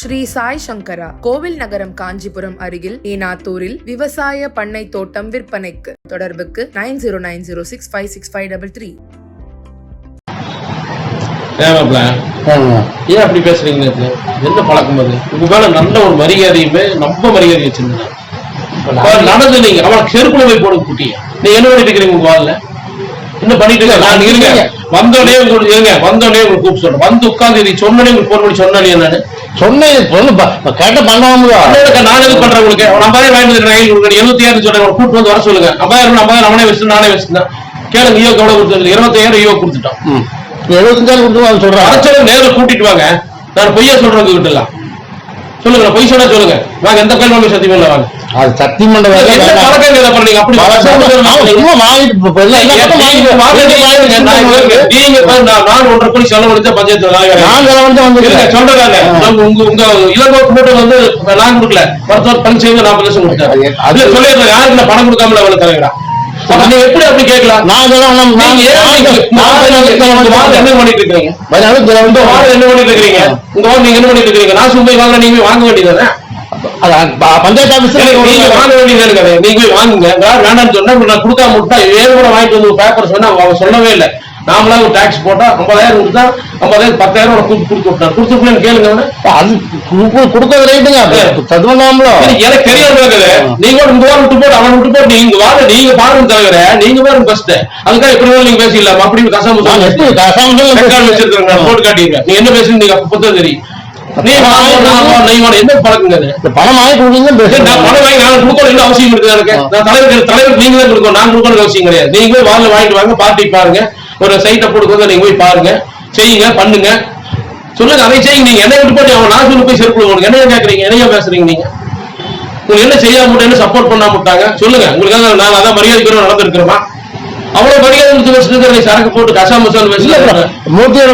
ஸ்ரீ சாய் சங்கரா கோவில் நகரம் காஞ்சிபுரம் அருகில் ஏனாத்தூரில் விவசாய பண்ணை தோட்டம் விற்பனைக்கு. தொடர்புக்கு nine zero nine zero six five six five double three. ஏன் அப்படி பேசுறீங்க? என்ன பழக்கம் அது? உங்க மேல நல்ல ஒரு மரியாதையுமே ரொம்ப மரியாதை வச்சிருந்தேன் நடந்து நீங்க அவன் செருப்புல போய் போடுங்க குட்டிய. நீங்க என்ன பண்ணிட்டு இருக்கிறீங்க உங்க வால்ல என்ன பண்ணிட்டு நான் இருங்க. வந்தோடனே உங்களுக்கு இருங்க. வந்தோடனே உங்களுக்கு கூப்பிட்டு சொல்றேன். வந்து உட்கார்ந்து நீ சொன்னனே உங்களுக்கு போன் பண்ணி சொன்னானே என்னன்னு சொன்னேன். சொல்லு கேட்ட பண்ணாமல? நான் எது பண்றேன் உங்களுக்கு? ஐம்பதாயிரம் வாங்கிட்டு வந்துருக்கேன் உங்களுக்கு எழுபத்தி சொல்றேன். கூப்பிட்டு வந்து வர சொல்லுங்க. ஐம்பதாயிரம் ஐம்பதாயிரம் அவனே வச்சு நானே வச்சிருந்தேன். கேளுங்க ஈயோ எவ்வளவு கொடுத்தது இருபத்தாயிரம் ஈயோ கொடுத்துட்டான் எழுபத்தஞ்சாயிரம் கொடுத்து சொல்றான் அரைச்சவங்க நேரில் கூட்டிட்டு வாங்க. நான் பொய்யா சொல்றேன் உங்ககிட்ட எல்லாம். சொல்லுங்க நான் பொய் சொன்னா சொல்லுங்க. வாங்க எந்த கேள்வி சத்தியம் இல்ல வாங்க. அது சக்தி மண்டபம் பணம் கொடுக்காமல அவளை தலைவரா எப்படி அப்படி கேட்கலாம் நான் என்ன பண்ணிட்டு இருக்கீங்க என்ன பண்ணிட்டு இருக்கீங்க உங்க நீங்க என்ன பண்ணிட்டு இருக்கீங்க நான் சும்மா வாங்க நீங்க வாங்க வேண்டியதானே பஞ்சாயத்து நீங்க வாங்க வேண்டியது நீங்க வாங்குங்க. வேண்டாம்னு சொன்னா நான் கொடுக்காம விட்டா ஏழு கூட வாங்கிட்டு வந்து பேப்பர் சொன்னா அவங்க சொல்லவே இல்லை. நாமளா ஒரு டாக்ஸ் போட்டா ஐம்பதாயிரம் கொடுத்தா ஐம்பதாயிரம் பத்தாயிரம் கொடுத்து கொடுத்து விட்டான் கொடுத்துருக்கேன்னு கேளுங்க. அது குடுக்க- கொடுக்கறது ரைட்டுங்க ததுவண்ணாமலோ எனக்கு தெரியாது. நீங்க இந்த வாரம் விட்டு போட்டு அவன் விட்டு போட்டு நீங்க வாங்க நீங்க பாருங்க தவிர நீங்க பாருங்க ஃபர்ஸ்ட் அதுக்காக எப்படி வேணாலும் நீங்க பேசிடலாம்? அப்படி கசாம ரெக்கார்ட் வச்சிருக்காங்க போட்டு காட்டிடுங்க நீ என்ன பேசுறீங்க நீங்க அப்ப தெரியும். என்ன இந்த பணம் வாங்கி கொடுங்க சரி, நான் பணம் வாங்கி நான் கொடுக்கணும். அவசியம் இருக்கு எனக்கு நான் தலைவர் தலைவர் நீங்க தான் கொடுக்கணும். நான் கொடுக்கணும் அவசியம் கிடையாது. நீங்க போய் வாங்க வாங்கிட்டு வாங்க பார்ட்டி பாருங்க. ஒரு சைட்டை போட்டு நீங்க போய் பாருங்க. செய்யுங்க பண்ணுங்க. சொல்லுங்க அதை செய்யுங்க. நீங்க என்ன விட்டு போட்டு அவன் நான் சொல்லி போய் செருப்பு போடுங்க என்ன கேக்குறீங்க? என்னையா பேசுறீங்க நீங்க? உங்களுக்கு என்ன செய்யாம என்ன சப்போர்ட் பண்ணாம விட்டாங்க? சொல்லுங்க. உங்களுக்காக நான் அதான் மரியாதைக்கு நடந்திருக்கிறோமா அவ்வளவு மரியாதை கொடுத்து சரக்கு போட்டு கசா மசால் இல்ல வச்சு மூர்த்தியோட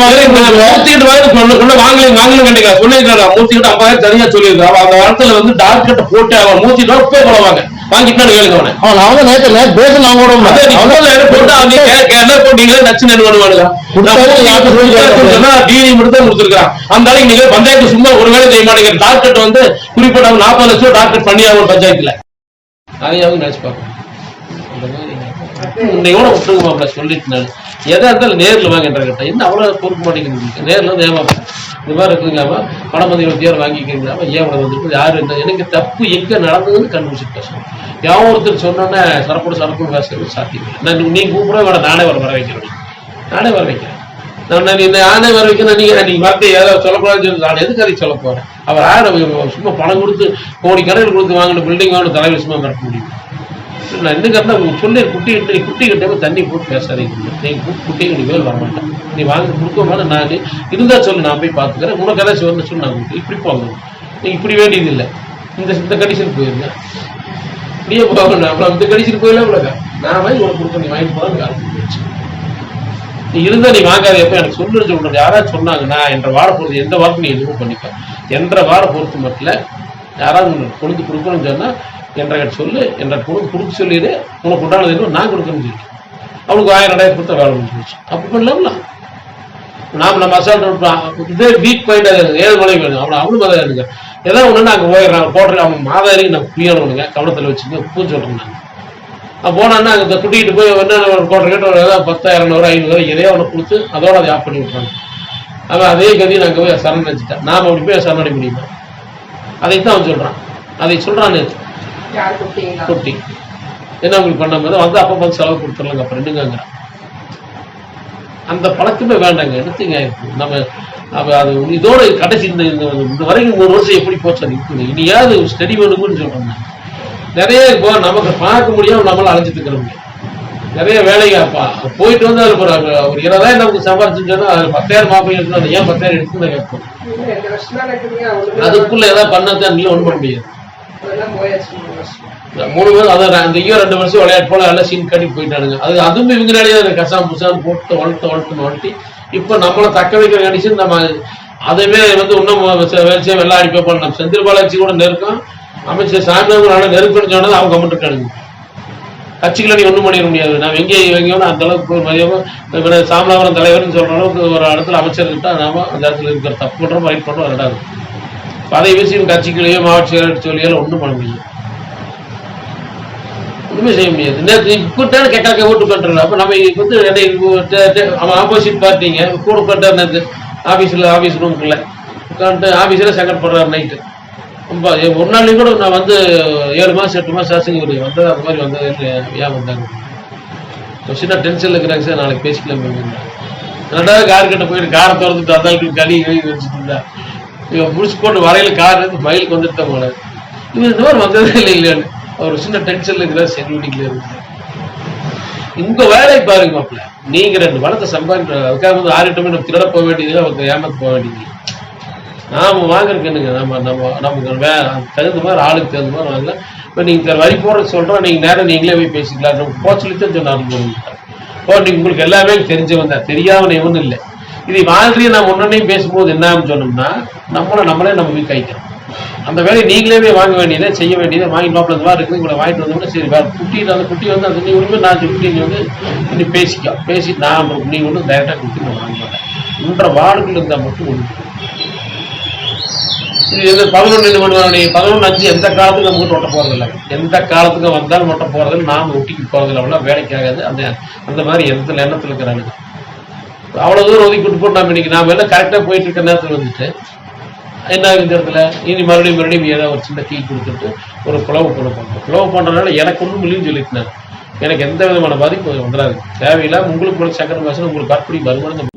மூர்த்திகிட்ட வாங்கி கொண்டு வாங்கல வாங்கல கண்டிப்பா. சொல்லியிருக்காரு. மூர்த்திகிட்ட ஐம்பதாயிரம் தனியா சொல்லியிருக்காரு. அந்த இடத்துல வந்து டாக்டர் கிட்ட போட்டு அவன் மூர்த்திட்டு போய் போடுவாங்க வாங்கிட்டு கேளுங்க அவனை அவன் அவன் நேற்று நேற்று பேசலாம் கூட அதே நீ முதல்ல என்ன போட்டு அவன் நீ கே- கே- என்ன போட்டீங்க நச்சு நெல் கேட்கறது? டிவி மட்டும் தான் கொடுத்துருக்கான் அந்த ஆளுக்கு நீங்க பஞ்சாயத்து சும்மா ஒரு வேலை செய்ய மாட்டேங்கிற டாக்டர் வந்து குறிப்பிட்ட நாற்பது லட்சம் டாக்டர் பண்ணி ஆகும் பஞ்சாயத்துல. அதையாவது நினைச்சு பார்க்கணும். உன்னையோட விட்டுருங்க மாப்பிள்ள சொல்லிட்டு நான் எதா இருந்தாலும் நேரில் வாங்கின்ற கேட்டேன் என்ன அவ்வளோ பொறுக்க மாட்டேங்குது நேர்ல வந்து ஏமாப்பேன் இது மாதிரி இருக்குங்களாமா பணம் வந்து இருபத்தி வாங்கிக்கிறீங்களாமா? ஏன் இவ்வளவு வந்துருக்கு யாரு என்ன எனக்கு தப்பு எங்கே நடந்ததுன்னு கண்டுபிடிச்சிட்டு பேசணும். யாவும் ஒருத்தர் சொன்னோன்னே சரப்போடு சரப்பு பேசுறது சாத்தியம் நான் நீ கூப்பிட வேணாம். நானே வர வர வைக்கிறேன். நானே வர வைக்கிறேன். நான் நான் நானே வர வைக்கிறேன். நீங்க நீங்க வார்த்தை ஏதாவது சொல்லக்கூடாதுன்னு சொல்லி நான் எதுக்கு அதை சொல்ல போறேன்? அவர் யாரும் சும்மா பணம் கொடுத்து கோடி கடையில் கொடுத்து வாங்கின பில்டிங் வாங்கின தலைவர் சும்மா மறக்க முடியும்? நான் என்ன கரெக்டாக உங்களுக்கு சொல்லி குட்டி கிட்ட குட்டி கிட்ட தண்ணி போட்டு பேசாதீங்க. குட்டி நீ மேல் வரமாட்டேன் நீ வாங்கி கொடுக்க மாதிரி நான் இருந்தா சொல்லு நான் போய் பார்த்துக்கிறேன். உனக்கு ஏதாச்சும் வந்து சொல்லு நான் கொடுத்து இப்படி போங்க. நீ இப்படி வேண்டியது இல்லை இந்த இந்த கண்டிஷன் போயிருங்க. நீயே போகணும் அப்புறம் இந்த கண்டிஷன் போயிடலாம் உலக. நான் வாங்கி உனக்கு கொடுக்க நீ வாங்கி போதான் காலம் போயிடுச்சு. நீ இருந்தா நீ வாங்காத எப்ப எனக்கு சொல்லுன்னு சொல்றது யாராவது சொன்னாங்கன்னா என்ற வார பொறுத்து எந்த வாரம் நீ எதுவும் பண்ணிக்க என்ற வார பொறுத்து மட்டும் யாராவது உனக்கு கொண்டு கொடுக்கணும்னு சொன்னா என்ற சொல்லு என்ற கொண்டு கொடுத்து சொல்லிடு உனக்கு உண்டானது என்ன நான் கொடுக்கணும்னு சொல்லிட்டு அவனுக்கு ஆயிரம் ரெண்டாயிரம் கொடுத்தா வேலை முடிஞ்சிருச்சு அப்படி பண்ணலாம்ல நாம் நம்ம அசால்ட் இதே வீக் பாயிண்ட் ஏழு மணிக்கு வேணும் அவனை அவனும் அதை இருங்க ஏதாவது ஒன்று நாங்கள் போயிடுறாங்க போடுற அவன் மாதாரி நான் புரியணுங்க கவனத்தில் வச்சுங்க பூ சொல்கிறேன் நான். அவன் போனான்னா அங்கே கூட்டிகிட்டு போய் என்ன ஒரு கோட்டை கேட்டு ஒரு ஏதாவது பத்தாயிரம் நூறு ஐநூறு எதையோ ஒன்று கொடுத்து அதோட அதை ஆஃப் பண்ணி விட்றாங்க அவன் அதே கதையை நாங்கள் போய் சரணடைஞ்சிட்டேன் நாம் அப்படி போய் சரணடை முடியுமா? அதைத்தான் அவன் சொல்கிறான் அதை சொல்கிறான் குட்டி என்ன உங்களுக்கு பண்ண போது வந்து அப்போ வந்து செலவு கொடுத்துடலாங்க அப்புறம் ரெண்டுங்கிறான் அந்த பழக்கமே வேண்டாங்க எடுத்துங்க. நம்ம அப்ப அது இதோட கடைசி இந்த இந்த வரைக்கும் மூணு வருஷம் எப்படி போச்சு அது இருக்குது இனியாவது ஸ்டடி சொல்றேன் நான். நிறைய இப்போ நமக்கு பார்க்க முடியாம நம்மளால அலைஞ்சிட்டு இருக்கிறோம் நிறைய வேலைங்க அப்பா. போயிட்டு வந்து அதுல ஒரு ஒரு இருபதாயிரம் நமக்கு சம்பாரிச்சுன்னு சொன்னா அது பத்தாயிரம் மாப்பிள்ளை எடுக்கணும் ஏன் பத்தாயிரம் எடுத்துன்னு கேட்போம். அதுக்குள்ள ஏதாவது பண்ணத்தான் இல்லை ஒன்றும் பண்ண முடியாது மூணு பேர் அதான் அந்த ஐயோ ரெண்டு வருஷம் விளையாட்டு போல எல்லாம் சீன் கட்டி போயிட்டானுங்க. அது அதுவும் இவங்களாலேயே தான் கசாம் புசாம் போட்டு வளர்த்து வளர்த்து வளர்த்தி இப்போ நம்மளை தக்க வைக்கிற கண்டிஷன் நம்ம அதுவே வந்து இன்னும் வெளிச்சம் வெள்ளம் அடிப்பே பண்ணலாம் செந்தில் பாலாஜி கூட நெருக்கம். அமைச்சர் சாமியாங்க நெருக்கம்னு சொன்னது அவங்க மட்டும் கட்சிகளை நீ ஒன்றும் பண்ணிட முடியாது. நான் எங்கே எங்கேயோ அந்த அளவுக்கு போய் மதியமாக சாமலாபுரம் தலைவர்னு சொல்கிற அளவுக்கு ஒரு இடத்துல அமைச்சர் கிட்டால் நாம அந்த இடத்துல இருக்கிற தப்பு பண்ணுறோம் ரைட் பண்ணுறோம் ரெண்டாவது அதை விஷயம் கட்சிகளையோ மாவட்ட செயலாளர் சொல்லியாலும் ஒன்றும் பண்ண முடியும் ஒண்ணுமே செய்ய முடியாது. நேற்று கூட்டான கேட்கறாங்க ஓட்டு கட்டுறல அப்ப நம்ம இப்ப வந்து அவன் ஆப்போசிட் பார்ட்டிங்க கூட உட்காந்துட்டார் நேற்று ஆஃபீஸில் ஆஃபீஸ் ரூமுக்குள்ள உட்காந்துட்டு ஆஃபீஸில் சங்கட் போடுறாரு நைட்டு ரொம்ப ஒரு நாளைக்கு கூட நான் வந்து ஏழு மாதம் எட்டு மாதம் ஆச்சுங்க ஒரு வந்தது அந்த மாதிரி வந்தது ஏன் வந்தாங்க? சின்ன டென்ஷனில் இருக்கிறாங்க சார். நாளைக்கு பேசிக்கலாம் ரெண்டாவது கார் கிட்ட போயிட்டு காரை திறந்துட்டு அதாளுக்கு களி கழி வச்சுட்டு இருந்தா. இவன் முடிச்சு போட்டு வரையில கார் இருந்து மயிலுக்கு வந்துட்டு தான் போனார் இவன் இந்த மாதிரி வந்ததே இல்லை இல்லைன்னு ஒரு சின்ன டென்ஷன்ல இருக்கிறார் செக்யூரிட்டில இருக்கு உங்க வேலையை பாருங்க மாப்பிள்ள. நீங்க ரெண்டு பணத்தை சம்பாதிக்கிற அதுக்காக வந்து ஆறிட்டமே நம்ம திருட போக வேண்டியது அவங்க ஏமாத்து போக வேண்டியது. நாம வாங்குறதுக்கு நம்ம நம்ம நமக்கு வே தகுந்த மாதிரி ஆளுக்கு தகுந்த மாதிரி வாங்கலாம் இப்போ நீங்கள் வரி போடுறது சொல்கிறோம் நீங்கள் நேரம் நீங்களே போய் பேசிக்கலாம். நம்ம போக சொல்லி தான் சொன்னார் ஓ நீங்க உங்களுக்கு எல்லாமே தெரிஞ்சவன் தான். தெரியாமல் ஒன்றும் இல்லை. இது மாதிரி நம்ம ஒன்னொன்னே பேசும்போது என்ன சொன்னோம்னா நம்மளை நம்மளே நம்ம போய் கைக்கிறோம் அந்த வேலையை நீங்களே போய் வாங்க வேண்டியதை செய்ய வேண்டியதை வாங்கி லோப்பில் இந்த மாதிரி இருக்குது இவ்வளோ வாங்கிட்டு வந்தோம்னா சரி வேறு குட்டி அந்த குட்டி வந்து அது நீ ஒன்றுமே நான் குட்டி நீ வந்து நீ பேசிக்கோ. பேசி நான் நீ ஒன்றும் டைரெக்டாக குட்டி நான் வாங்க மாட்டேன். இன்ற வார்டுகள் இருந்தால் மட்டும் ஒன்று இது எந்த பதினொன்று மணி பதினொன்று அஞ்சு எந்த காலத்துக்கும் நமக்கு ஒட்ட போகிறதில்ல எந்த காலத்துக்கும் வந்தாலும் ஒட்ட போகிறதில்ல நாம ஒட்டிக்கு போகிறதில்ல அவ்வளோ வேலைக்காகாது அந்த அந்த மாதிரி எந்த எண்ணத்தில் இருக்கிறாங்க. அவ்வளவு தூரம் ஒதுக்கி விட்டு போட்டு நம்ம இன்னைக்கு நாம எல்லாம் கரெக்டா போயிட்டு இருக்க நேரத்துல வந்துட்டு என்ன ஆகுது இந்த இடத்துல? இனி மறுபடியும் மறுபடியும் ஏதாவது ஒரு சின்ன கீ கொடுத்துட்டு ஒரு புலவு பண்ண பண்ணுறோம் புலவு பண்ணுறதுனால எனக்கு ஒன்றும் இல்லைன்னு சொல்லிட்டு எனக்கு எந்த விதமான பாதிப்பு வந்துடாது தேவையில்லாம உங்களுக்கு கூட சக்கரம் பேசணும் உங்களுக்கு கற்படி வருமானம்